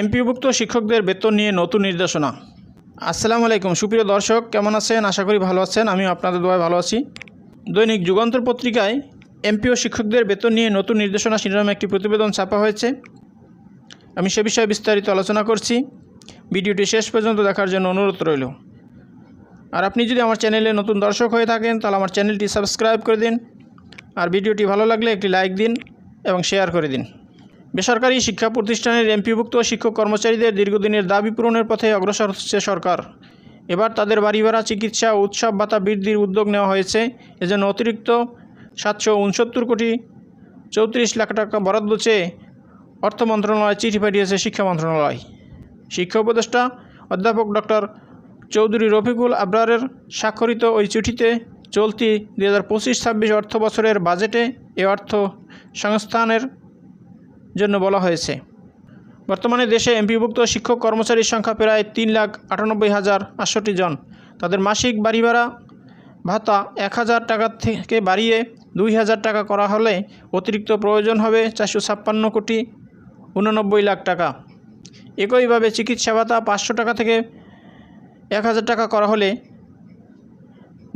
এমপিভুক্ত শিক্ষকদের বেতন নিয়ে নতুন নির্দেশনা। আসসালামু আলাইকুম। সুপ্রিয় দর্শক, কেমন আছেন? আশা করি ভালো আছেন। আমি আপনাদের দোয়ায় ভালো আছি। দৈনিক যুগান্তর পত্রিকায় এমপিও শিক্ষকদের বেতন নিয়ে নতুন নির্দেশনা শিরোনামে একটি প্রতিবেদন ছাপা হয়েছে। আমি সে বিষয়ে বিস্তারিত আলোচনা করছি। ভিডিওটি শেষ পর্যন্ত দেখার জন্য অনুরোধ রইল। আর আপনি যদি আমার চ্যানেলে নতুন দর্শক হয়ে থাকেন, তাহলে আমার চ্যানেলটি সাবস্ক্রাইব করে দিন। আর ভিডিওটি ভালো লাগলে একটি লাইক দিন এবং শেয়ার করে দিন। বেসরকারি শিক্ষা প্রতিষ্ঠানের এমপিভুক্ত শিক্ষক কর্মচারীদের দীর্ঘদিনের দাবি পূরণের পথে অগ্রসর হচ্ছে সরকার। এবার তাদের বাড়ি ভাড়া, চিকিৎসা উৎসব ভাতা বৃদ্ধির উদ্যোগ নেওয়া হয়েছে। এজন্য অতিরিক্ত সাতশো উনসত্তর কোটি চৌত্রিশ লাখ টাকা বরাদ্দ চেয়ে অর্থ মন্ত্রণালয় চিঠি পাঠিয়েছে শিক্ষা মন্ত্রণালয়। শিক্ষা উপদেষ্টা অধ্যাপক ডক্টর চৌধুরী রফিকুল আবরারের স্বাক্ষরিত ওই চিঠিতে চলতি দু হাজার পঁচিশ ছাব্বিশ অর্থ বছরের বাজেটে এ অর্থ সংস্থানের জন্য বলা হয়েছে। বর্তমানে দেশে এমপিভুক্ত শিক্ষক কর্মচারীর সংখ্যা প্রায় তিন লাখ আটানব্বই হাজার আটষট্টি জন। তাদের মাসিক বাড়ি ভাড়া ভাতা এক হাজার টাকা থেকে বাড়িয়ে দুই হাজার টাকা করা হলে অতিরিক্ত প্রয়োজন হবে চারশো ছাপ্পান্ন কোটি উননব্বই লাখ টাকা। একইভাবে চিকিৎসা ভাতা পাঁচশো টাকা থেকে এক হাজার টাকা করা হলে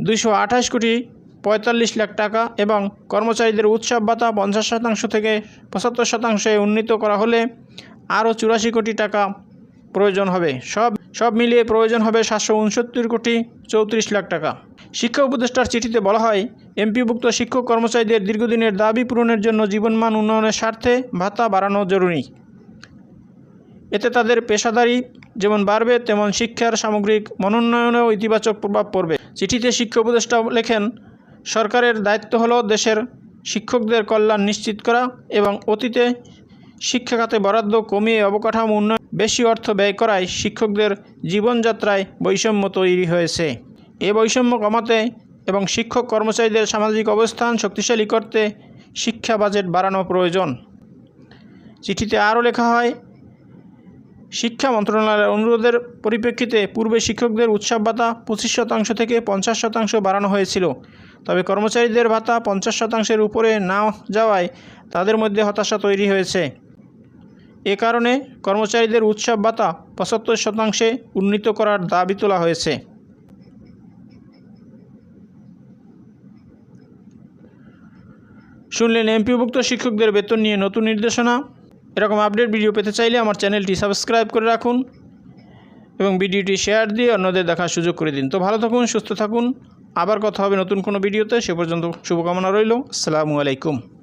দুইশো আঠাশ কোটি পঁয়তাল্লিশ লাখ টাকা এবং কর্মচারীদের উৎসব ভাতা পঞ্চাশ শতাংশ থেকে পঁচাত্তর শতাংশে উন্নীত করা হলে আরও চুরাশি কোটি টাকা প্রয়োজন হবে। সব সব মিলিয়ে প্রয়োজন হবে সাতশো উনসত্তর কোটি চৌত্রিশ লাখ টাকা। শিক্ষা উপদেষ্টার চিঠিতে বলা হয়, এমপিভুক্ত শিক্ষক কর্মচারীদের দীর্ঘদিনের দাবি পূরণের জন্য জীবনমান উন্নয়নের স্বার্থে ভাতা বাড়ানো জরুরি। এতে তাদের পেশাদারি যেমন বাড়বে, তেমন শিক্ষার সামগ্রিক মনোন্নয়নেও ইতিবাচক প্রভাব পড়বে। চিঠিতে শিক্ষা উপদেষ্টা লেখেন সরকারের দায়িত্ব হলো দেশের শিক্ষকদের কল্যাণ নিশ্চিত করা এবং অতীতে শিক্ষা খাতে বরাদ্দ কমিয়ে অবকাঠামো উন্নয়ন, বেশি অর্থ ব্যয় করায় শিক্ষকদের জীবনযাত্রায় বৈষম্য তৈরি হয়েছে। এ বৈষম্য কমাতে এবং শিক্ষক কর্মচারীদের সামাজিক অবস্থান শক্তিশালী করতে শিক্ষা বাজেট বাড়ানো প্রয়োজন। চিঠিতে আরও লেখা হয়, শিক্ষা মন্ত্রণালয়ের অনুরোধের পরিপ্রেক্ষিতে পূর্বে শিক্ষকদের উৎসব ভাতা পঁচিশ শতাংশ থেকে পঞ্চাশ শতাংশ বাড়ানো হয়েছিল। তবে কর্মচারীদের ভাতা পঞ্চাশ শতাংশের উপরে না যাওয়ায় তাদের মধ্যে হতাশা তৈরি হয়েছে। এ কারণে কর্মচারীদের উৎসব ভাতা পঁচাত্তর শতাংশে উন্নীত করার দাবি তোলা হয়েছে। শুনলেন এমপিভুক্ত শিক্ষকদের বেতন নিয়ে নতুন নির্দেশনা। এরকম আপডেট ভিডিও পেতে চাইলে আমার চ্যানেলটি সাবস্ক্রাইব করে রাখুন এবং ভিডিওটি শেয়ার দিয়ে অন্যদের দেখার সুযোগ করে দিন। তো ভালো থাকুন, সুস্থ থাকুন। আবার কথা হবে নতুন কোনো ভিডিওতে সে পর্যন্ত শুভকামনা রইল। সালামু আলাইকুম।